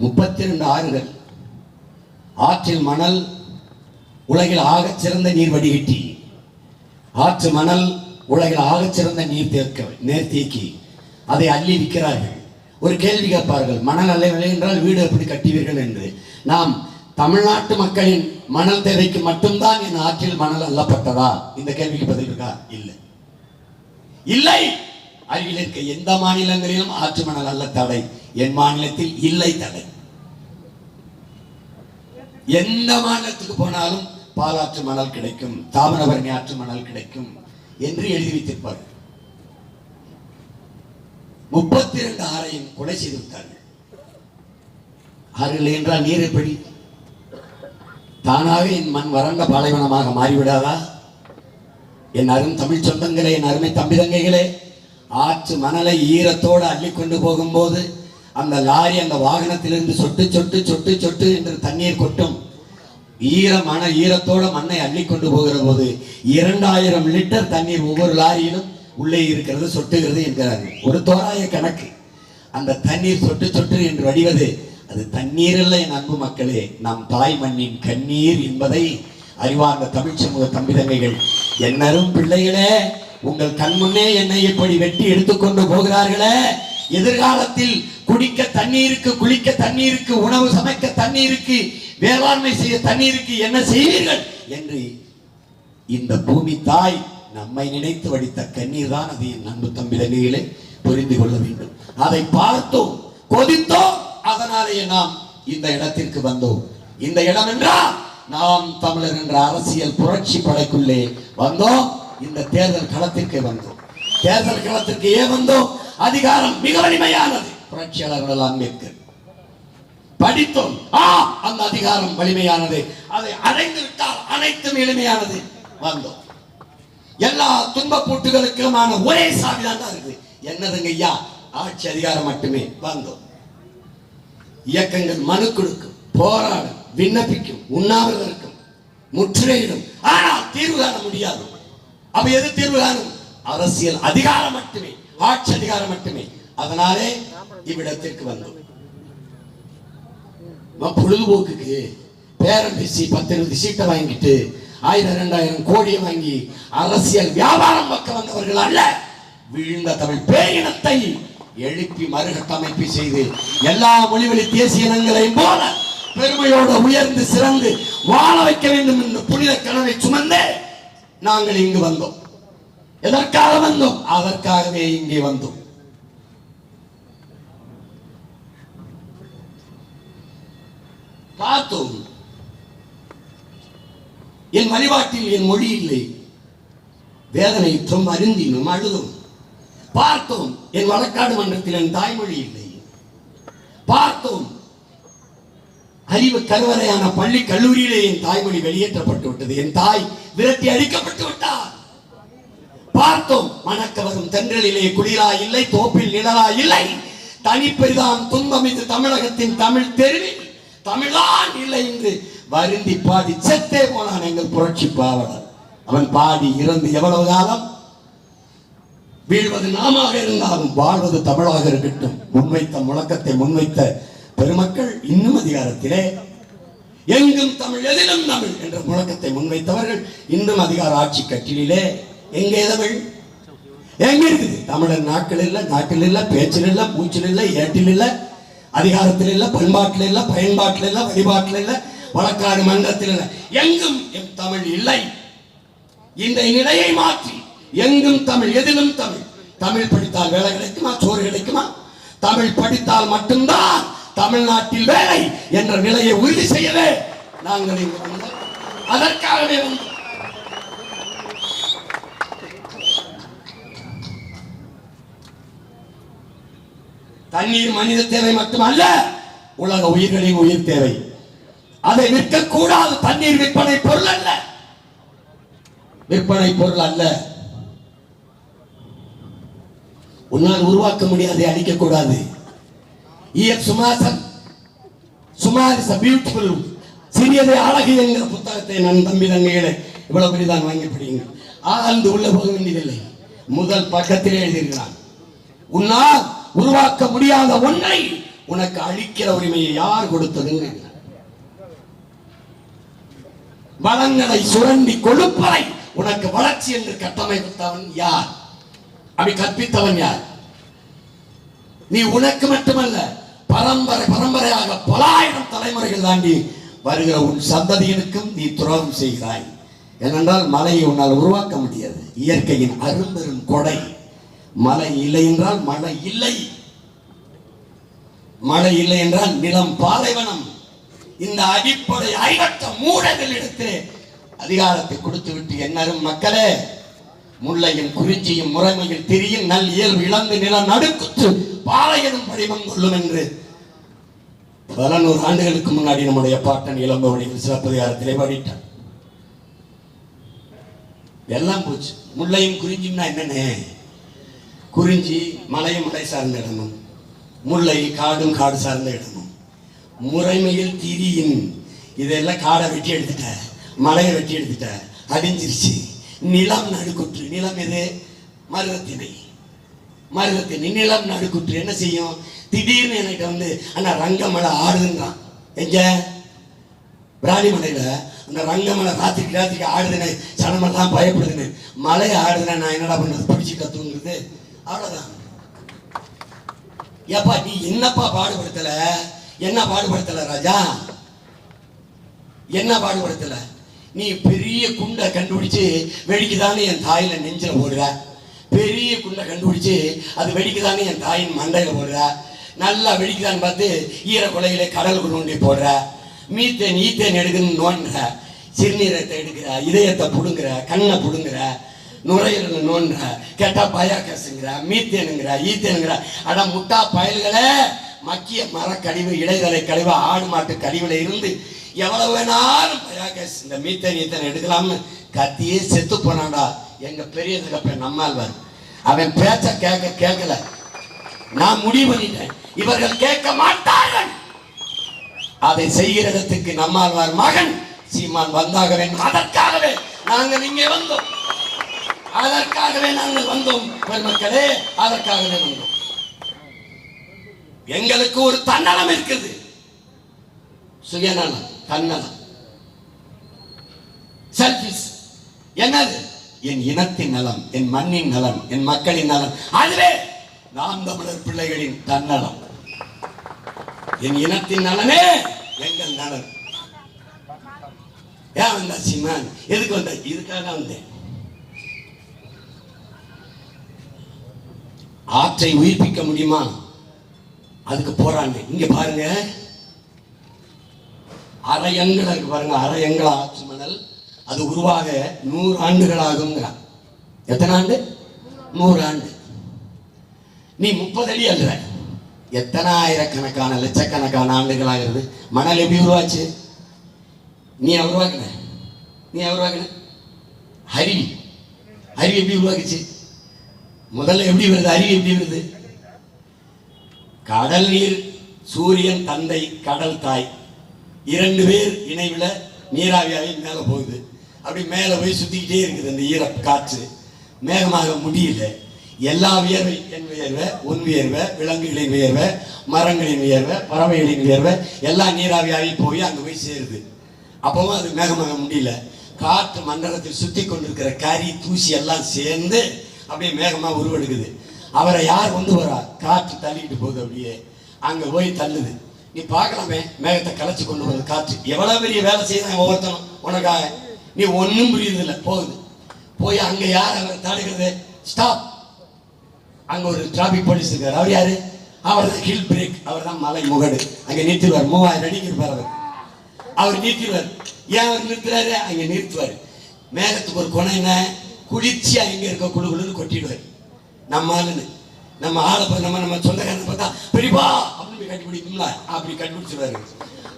முப்பத்தி ரெண்டு ஆறுகள். ஆற்றில் மணல் உலகில் ஆகச் சிறந்த நீர் வடிகட்டி. ஆற்று மணல் உலகில் ஆகச் சிறந்த நீர் தேக்க நேர்த்தேக்கி அதை அள்ளி விற்கிறார்கள். ஒரு கேள்வி கேட்பார்கள் மணல் அல்லவில்லை என்றால் வீடு எப்படி கட்டுவீர்கள் என்று? நாம் தமிழ்நாட்டு மக்களின் மணல் தேவைக்கு மட்டும்தான் என் ஆற்றில் மணல் அல்லப்பட்டதா இந்த கேள்விக்கு பதில் இருக்கா? இல்லை. இல்லை! அருகில் இருக்க எந்த மாநிலங்களிலும் ஆற்று மணல் அல்ல தடை. என் மாநிலத்தில் இல்லை தடை. எந்த மாநிலத்துக்கு போனாலும் பாலாற்று மணல் கிடைக்கும் தாமிரபரணி ஆற்று மணல் கிடைக்கும் என்று எழுதி வைத்திருப்பார்கள். முப்பத்தி இரண்டு ஆறையும் கொலை செய்து விட்டார்கள். ஆறுகள் என்றால் நீர் எப்படி? தானாகவே என் மண் வறண்ட பாலைவனமாக மாறிவிடாதா? என் அரும் தமிழ் சொந்தங்களே என் அருமை தம்பி தங்கைகளே ஆற்று மணலை ஈரத்தோடு அள்ளி கொண்டு போகும்போது அந்த லாரி அந்த வாகனத்திலிருந்து சொட்டு சொட்டு சொட்டு சொட்டு என்று தண்ணீர் கொட்டும். ஈர மண ஈரத்தோட மண்ணை அள்ளி கொண்டு போகிற போது இரண்டாயிரம் லிட்டர் தண்ணீர் ஒவ்வொரு லாரியிலும் உள்ளே இருக்கிறது சொட்டுகிறது என்கிறார்கள். ஒரு தோராய கணக்கு. அந்த தண்ணீர் சொட்டு சொட்டு என்று வடிவது அது தண்ணீர் அல்ல என் அன்பு மக்களே. நம் தாய் மண்ணின் கண்ணீர் என்பதை அறிவார்ந்த தமிழ் சமூக தம்பி தங்கைகள் என்னரும் பிள்ளைகளே உங்கள் கண் முன்னே என்னை இப்படி வெட்டி எடுத்துக்கொண்டு போகிறார்களே? எதிர்காலத்தில் குடிக்க தண்ணீருக்கு குளிக்க தண்ணீருக்கு உணவு சமைக்க தண்ணீருக்கு வேளாண்மை செய்ய தண்ணீருக்கு என்ன செய்வீர்கள் என்று இந்த பூமி தாய் நம்மை நினைத்து வடித்த கண்ணீர் தான் அது என் அன்பு புரிந்து கொள்ள வேண்டும். அதை பார்த்தோம் கொதித்தோம் அதனாலேயே நாம் இந்த இடத்திற்கு வந்தோம். இந்த இடம் என்றால் நாம் தமிழர் என்ற அரசியல் புரட்சி படைக்குள்ளே வந்தோம். இந்த தேர்தல் களத்திற்கே வந்தோம். தேர்தல் களத்திற்கு ஏன் வந்தோம். அதிகாரம் மிக வலிமையானது. புரட்சியாளர்கள் அம்பேத்கர். படித்தோம். ஆ அந்த அதிகாரம் வலிமையானது. அதை அடைந்து விட்டால் அனைத்தும் எளிமையானது. வந்தோம். எல்லா துன்பப்பூட்டுகளுக்குமான ஒரே சாவிதான் தான் இருக்கு என்னதுங்க ஐயா? ஆட்சி அதிகாரம் மட்டுமே. வந்தோம். இயக்கங்கள் மனு கொடுக்கும். போராடும். விண்ணப்பிக்கும். உண்ணாவிரதம் இருக்கும். முற்றுகையிடும். ஆனால் தீர்வு காண முடியாது. அப்ப எது தீர்வு காணும்? அரசியல் அதிகாரம் மட்டுமே ஆட்சி அதிகாரம் மட்டுமே. அதனாலே இவ்விடத்திற்கு வந்தோம். பொழுதுபோக்குக்கு பேரம் பேசி பத்து இருபது சீட்டை வாங்கிட்டு ஆயிரம் ரெண்டாயிரம் கோடியை வாங்கி அரசியல் வியாபாரம் பக்கம் வந்தவர்கள் அல்ல. வீழ்ந்த தமிழ் பேரினத்தை எழுப்பி மறுகட்டமைப்பு செய்து எல்லா மொழிவழி தேசிய இனங்களையும் போல பெருமையோடு உயர்ந்து சிறந்து வாழ வைக்க வேண்டும் என்ற புனித கனவை சுமந்தே நாங்கள் இங்கு வந்தோம். எதற்காக வந்தோம்? அதற்காகவே இங்கே வந்தோம். பார்த்தோம் என் வழிபாட்டில் என் மொழி இல்லை. வேதனை தும் அருந்தினும் அழுதும். பார்த்தோம் என் வழக்காடு மன்றத்தில் என் தாய்மொழி இல்லை. பார்த்தோம் அறிவு கருவறையான பள்ளி கல்லூரியிலே என் தாய்மொழி வெளியேற்றப்பட்டு விட்டது என் தாய் விரட்டி அடிக்கப்பட்டு விட்டார். பார்த்தோம் மணக்கவரும் தென்றலிலே குளிரா இல்லை தோப்பில் நிழலா இல்லை. தனிப்பெரிதாம் துன்பம் இது தமிழகத்தின் தமிழ் தெருவில். தமிழான் இல்லை என்று வருந்தி பாடி செத்தே போனான் எங்கள் புரட்சி பாவலர். அவன் பாடி இறந்து எவ்வளவு காலம்? வீழ்வது நாமாக இருந்தாலும் வாழ்வது தமிழாக இருக்கட்டும். முன்வைத்த முழக்கத்தை முன்வைத்த பெருமக்கள் இன்னும் அதிகாரத்திலே. எங்கும் தமிழ் எதிலும் தமிழ் என்ற முழக்கத்தை முன்வைத்தவர்கள் இன்னும் அதிகார ஆட்சி கட்டிலே எங்கே தமிழ்? எங்க இருக்குது? தமிழர் நாட்கள் இல்லை நாட்டில் இல்லை பேச்சில் இல்லை பூச்சில் இல்லை ஏட்டில் இல்லை அதிகாரத்தில் இல்லை பண்பாட்டில் இல்லை பயன்பாட்டில் இல்லை வழிபாட்டில் இல்லை வழக்காடு மன்றத்தில் இல்லை எங்கும் எம் தமிழ் இல்லை. இந்த நிலையை மாற்றி எங்கும் தமிழ் எதிலும் தமிழ். தமிழ் படித்தால் வேலை கிடைக்குமா சோறு கிடைக்குமா? தமிழ் படித்தால் மட்டும்தான் தமிழ்நாட்டில் வேலை என்ற நிலையை உறுதி செய்யவே நாங்கள் இங்கு வந்தோம் அதற்காகவே வந்தோம் தண்ணீர் மனித தேவை மட்டுமல்ல உலக உயிர்களின் உயிர் தேவை. அதை விற்க கூடாது தண்ணீர் விற்பனை பொருள் அல்ல. விற்பனை பொருள் அல்ல. உன்னால் உருவாக்க முடியாதை அழிக்கக்கூடாது. கூடாது இஎஃப் சுமாசன் சுமார் இஸ் பியூட்டிஃபுல் சிறியதை அழகு என்கிற புத்தகத்தை நான் தம்பி தங்கைகளை இவ்வளவு பெரிதான் வாங்கி படியுங்க ஆழ்ந்து உள்ள போக வேண்டியதில்லை முதல் பக்கத்திலே எழுதியிருக்கிறான் உன்னால் உருவாக்க முடியாத ஒன்றை உனக்கு அழிக்கிற உரிமையை யார் கொடுத்ததுன்னு வளங்களை சுரண்டி கொழுப்பதை உனக்கு வளர்ச்சி என்று கட்டமைத்தவன் யார் அப்படி கற்பித்தவன் யார் நீ உனக்கு மட்டுமல்ல பரம்பரை பரம்பரையாக பலாயிரம் தலைமுறைகள் தாண்டி வருகிற உன் சந்ததியினுக்கும் நீ துரோகம் செய்கிறாய். ஏனென்றால் மலையை உன்னால் உருவாக்க முடியாது. இயற்கையின் அரும்பெரும் கொடை. மழை இல்லை என்றால் மழை இல்லை. மழை இல்லை என்றால் நிலம் பாலைவனம். இந்த அடிப்படை ஐவற்ற எடுத்து அதிகாரத்தை கொடுத்து விட்டு என்னரும் மக்களே முல்லையும் குறிஞ்சியும் முறைமையில் திரியும் நல் இயல்பு இழந்து நிலம் நடுக்குத்து பாளையனும் வடிவம் கொள்ளும் என்று பல நூறு ஆண்டுகளுக்கு முன்னாடி நம்முடைய பாட்டன் இளம்பவனிகள் சிலப்பதிகாரத்திலே பாடிட்டார். எல்லாம் போச்சு. முல்லையும் குறிஞ்சியும்னா என்னென்ன? குறிஞ்சி மலையும் மலை சார்ந்த இடமும் முல்லை காடும் காடு சார்ந்த இடமும் முறைமையில் திரியின் இதெல்லாம் காடை வெட்டி எடுத்துட்ட மலையை வெட்டி எடுத்துட்ட அடிஞ்சிருச்சு. நிலம் நடுக்குற்று. நிலம் எது? மருதத்தினை. மருதத்திணை நிலம் நடுக்குற்று என்ன செய்யும்? திடீர்னு எனக்கு வந்து அண்ணா ரங்கமலை ஆடுதுங்க. எங்க? பிராணிமலையில. அந்த ரங்கமலை ராத்திரிக்கு ராத்திரிக்கு ஆடுதுன்னு சனமெல்லாம் பயப்படுதுன்னு. மலை ஆடுதுன்னா நான் என்னடா பண்றது பிடிச்சி கத்துங்கிறது அவ்வளவுதான். ஏப்பா நீ என்னப்பா பாடுபடுத்தல? என்ன பாடுபடுத்தல ராஜா? என்ன பாடுபடுத்தல? நீ பெரிய குண்டை கண்டுபிடிச்சு வெடிக்குதான்னு என் தாயில நெஞ்சில போடுற. பெரிய குண்டை கண்டுபிடிச்சு அது வெடிக்குதான்னு என் தாயின் மண்டையில் போடுற. நல்லா வெடிக்குதான்னு பார்த்து ஈர கொலையில கடலுக்குள் கொண்டு போடுற. மீத்தேன் ஈத்தேன் எடுக்குன்னு நோண்டுற சிறுநீரத்தை எடுக்கிற இதயத்தை புடுங்குற கண்ணை புடுங்குற நுரையீரல் நோண்டுற கேட்டா பயாக்கசுங்கிற மீத்தேனுங்கிற ஈத்தேனுங்கிற. அட முட்டா பயல்களே மக்கிய மரக்கழிவு இடைதலை கழிவு ஆடு மாட்டு கழிவுல இருந்து எவ்வளவு வேணாலும் பயாக்கஸ் இந்த மீத்தேன் ஈத்தேன் எடுக்கலாம்னு கத்தியே செத்து போனாடா எங்க பெரிய தகப்பன் நம்மாழ்வார். அவன் பேச்ச கேட்க கேட்கல நான் முடிவு பண்ணிட்டேன். இவர்கள் கேட்க மாட்டார்கள். அதை செய்கிற நம்மால்வார் நம்மாழ்வார் மகன் சீமான் வந்தாக வேண்டும் அதற்காகவே நாங்கள் இங்கே வந்தோம். அதற்காகவே நாங்கள் வந்தோம் பெருமக்களே அதற்காகவே வந்தோம். எங்களுக்கு ஒரு தன்னலம் இருக்குது. சுயநலம் தன்னலம். செல்பிஸ் என்னது? என் இனத்தின் நலம் என் மண்ணின் நலம் என் மக்களின் நலம் அதுவே நாம் தமிழர் பிள்ளைகளின் தன்னலம். என் இனத்தின் நலமே எங்கள் நலன். ஏன் வந்தா சீமான் எதுக்கு வந்த? இதுக்காக வந்தேன். ஆற்றை உயிர்ப்பிக்க முடியுமா? அதுக்கு போறாங்க. இங்க பாருங்க. அரை இருக்கு பாருங்க. அரை ஆற்று மணல்? அது உருவாக நூறு ஆண்டுகள் ஆகுங்கிறான் எத்தனை ஆண்டு? நூறு ஆண்டு. நீ முப்பது அடி அல்ல. எத்தனை ஆயிரக்கணக்கான லட்சக்கணக்கான ஆண்டுகள் ஆகிறது மணல் எப்படி உருவாச்சு? நீ உருவாக்குன? நீ உருவாக்குன? அருவி. அருவி எப்படி உருவாக்குச்சு? முதல்ல எப்படி வருது? அருவி எப்படி வருது? கடல் நீர் சூரியன் தந்தை கடல் தாய். இரண்டு பேர் இணைவுல நீராவியாகி மேலே போகுது. அப்படி மேலே போய் சுற்றிக்கிட்டே இருக்குது அந்த ஈர காற்று. மேகமாக முடியல. எல்லா வியர்வை என் வியர்வை உன் வியர்வை விலங்குகளின் வியர்வை மரங்களின் வியர்வை பறவைகளின் வியர்வை எல்லாம் நீராவியாகி போய் அங்கே போய் சேருது. அப்பவும் அது மேகமாக முடியல. காற்று மண்டலத்தில் சுற்றி கொண்டிருக்கிற கறி தூசி எல்லாம் சேர்ந்து அப்படியே மேகமாக உருவெடுக்குது. அவரை யார் கொண்டு வரா? காற்று தள்ளிக்கிட்டு போகுது அப்படியே. அங்கே போய் தள்ளுது. நீ பார்க்கலாமே. மேகத்தை கலைச்சி கொண்டு வர காற்று. எவ்வளோ பெரிய வேலை செய்யறாங்க ஒவ்வொருத்தனும். உனக்காக. நீ ஒன்றும் புரியுதில்ல போகுது. போய் அங்க யார் அவரை தடுக்கிறது? ஸ்டாப் அங்க ஒரு டிராபிக் போலீஸ் இருக்கார். அவர் யாரு? அவர் தான் ஹில் பிரேக் அவர் தான் மலை முகடு. அங்க நிறுத்திடுவார். மூவாயிரம் அடிக்கு இருப்பார் அவர். அவர் நிறுத்திடுவார். ஏன் அவர் நிறுத்துறாரு? அங்க நிறுத்துவார். மேகத்துக்கு ஒரு குணம் என்ன? குளிர்ச்சியா எங்க இருக்க குழு குழுன்னு கொட்டிடுவார். நம்ம ஆளுன்னு. நம்ம ஆளை நம்ம நம்ம சொந்தக்காரன் பார்த்தா பெரியப்பா அப்படின்னு கண்டுபிடிக்கும்ல. கட்டி அப்படி கட்டி பிடிச்சிருவாரு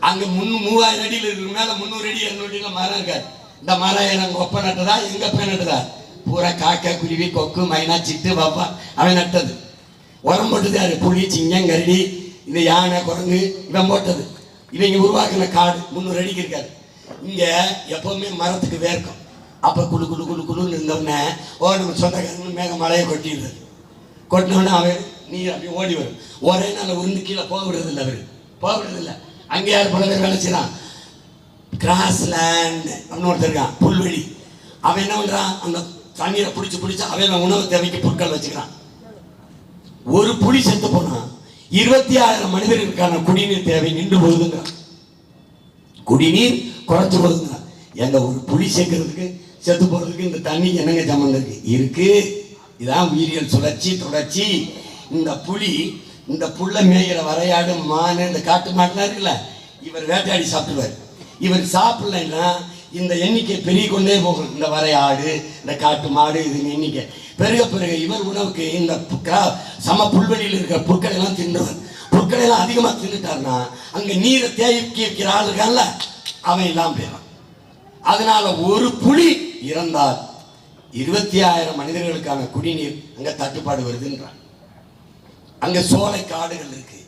அங்க மூவாயிரம் அடியில் இருக்கிற மேல முந்நூறு அடி இரநூறு அடியில் மரம் இருக்காரு இந்த மரம் எனக்கு ஒப்ப நட்டதா எங்க போய் நட்டதா பூரா காக்கா குருவி கொக்கு மைனா சிட்டு பாப்பா அவன் நட்டது. உரம் போட்டது யாரு? புளி சிங்கம் கரடி. இந்த யானை குரங்கு இவன் போட்டது. இவங்க உருவாக்கின காடு. முந்நூறு அடிக்கு இருக்காரு இங்க எப்பவுமே மரத்துக்கு வேர்க்கும். அப்ப குளு குழு குழு குழுன்னு இருந்தோடனே ஓ நம்ம சொந்தக்காரங்க மேக மழையை கொட்டிடுது. கொட்டினோடனே அவன் நீர் அப்படி ஓடி வரும். ஒரே நாள் உருந்து கீழே போக விடுறதில்ல அவர். போக விடுறதில்ல. அங்கே யார் பல பேர் வேலை செய்யலாம் கிராஸ்லேண்ட் அப்படின்னு ஒருத்தர் இருக்கான் புல்வெளி. அவன் என்ன பண்ணுறான் அந்த தண்ணீரை பிடிச்சி பிடிச்சி அவன் உணவு தேவைக்கு பொருட்கள் வச்சுக்கிறான். ஒரு புலி செத்து போனா இருபத்தி ஆயிரம் மனிதர்களுக்கான குடிநீர் தேவை நின்று போகுதுங்கிறான். குடிநீர் குறைச்சி போகுதுங்க எங்க ஒரு புலி சேர்க்கறதுக்கு செத்து போறதுக்கு இந்த தண்ணி என்னங்க சம்மந்தம் இருக்கு? இருக்கு. இதான் உயிரியல் சுழற்சி தொடர்ச்சி. இந்த புலி இந்த புள்ள மேய்கிற வரையாடு மான் இந்த காட்டு மாட்டுலாம் இருக்குல்ல இவர் வேட்டையாடி சாப்பிடுவார். இவர் சாப்பிடலைன்னா இந்த எண்ணிக்கை பெருகி கொண்டே போகும். இந்த வரை ஆடு இந்த காட்டு மாடு இது எண்ணிக்கை. பெருக பெருக இவர் உணவுக்கு இந்த சம புல்வெளியில் இருக்கிற புற்களை எல்லாம் தின்றுவார். புற்களை எல்லாம் அதிகமாக தின்னுட்டாருன்னா அங்க நீரை தேக்கி வைக்கிற ஆள் இருக்கான்ல அவன் எல்லாம் போயிடும் அதனால ஒரு புலி இறந்தால் இருபத்தி ஆயிரம் மனிதர்களுக்கான குடிநீர் அங்க தட்டுப்பாடு வருதுன்றான் அங்க சோலை காடுகள் இருக்கு.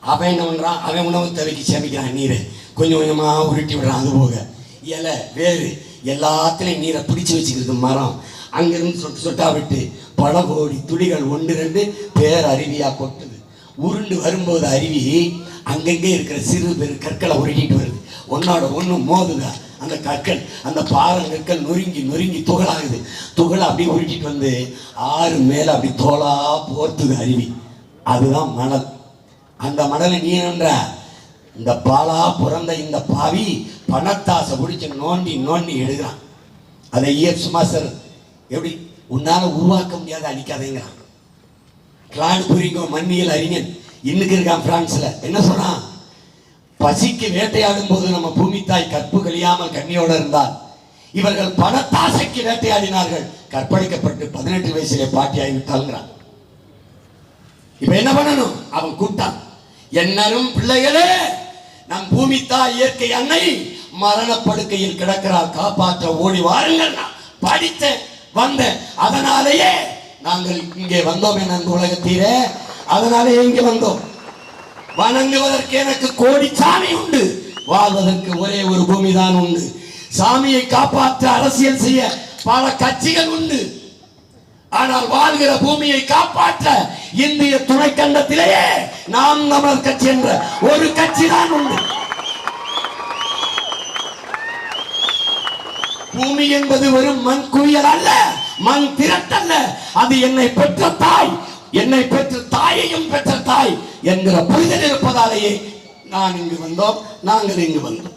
அவன் என்ன பண்ணுறான் அவன் உணவு தலைக்கு சேமிக்கிறான் நீரை. கொஞ்சம் கொஞ்சமாக உருட்டி விடுறான் அது போக. இலை வேறு எல்லாத்துலேயும் நீரை பிடிச்சி வச்சுக்கிறது மரம். அங்கிருந்து சொட்டு சொட்டா விட்டு பல கோடி துளிகள் ஒன்று ரெண்டு பேர் அருவியாக கொட்டுது. உருண்டு வரும்போது அருவி அங்கங்கே இருக்கிற சிறு பெரு கற்களை உருட்டிட்டு வருது. ஒன்னோட ஒன்று மோதுதா. அந்த கற்கள் அந்த பாறை கற்கள் நொறுங்கி நொறுங்கி துகளாகுது. துகளை அப்படியே உருட்டிட்டு வந்து ஆறு மேலே அப்படி தோலாக போர்த்துது அருவி. அதுதான் மணல். அந்த மணலை நீ நின்ற? இந்த பாலா பிறந்த இந்த பாவி பணத்தாசை பிடிச்சி நோண்டி நோண்டி எடுக்கிறான். அதை இஎஃப் சுமாசர் எப்படி உன்னால உருவாக்க முடியாத அழிக்காதேங்கிறான். கிளாடு புரிங்கோ மண்ணியல் அறிஞன். இன்னைக்கு இருக்கான் பிரான்ஸ்ல. என்ன சொல்றான் பசிக்கு வேட்டையாடும் போது நம்ம பூமி தாய் கற்பு கழியாமல் கண்ணியோட இருந்தால் இவர்கள் பணத்தாசைக்கு வேட்டையாடினார்கள். கற்பழிக்கப்பட்டு பதினெட்டு வயசுல பாட்டி ஆகிவிட்டாங்கிறான் இப்ப என்ன பண்ணணும்? அவன் கூட்டான். என்னரும் பிள்ளைகளே நம் பூமி தாய் இயற்கை அன்னை மரணப்படுக்கையில் கிடக்கிறார். காப்பாற்ற ஓடி வாருங்கள். நான் படித்தேன் வந்தேன். அதனாலேயே நாங்கள் இங்கே வந்தோம் என் அன்பு உலகத்தீரே. அதனாலேயே இங்கே வந்தோம். வணங்குவதற்கு எனக்கு கோடி சாமி உண்டு. வாழ்வதற்கு ஒரே ஒரு பூமி தான் உண்டு. சாமியை காப்பாற்ற அரசியல் செய்ய பல கட்சிகள் உண்டு. ஆனால் வாழ்கிற பூமியை காப்பாற்ற இந்திய துணைக்கண்டத்திலேயே நாம் தமிழர் கட்சி என்ற ஒரு கட்சி தான் உண்டு. பூமி என்பது வெறும் மண் குவியல் அல்ல மண் திரட்டல்ல அது என்னை பெற்ற தாய் என்னை பெற்ற தாயையும் பெற்ற தாய் என்கிற புரிதல் இருப்பதாலேயே நான் இங்கு வந்தோம். நாங்கள் இங்கு வந்தோம்.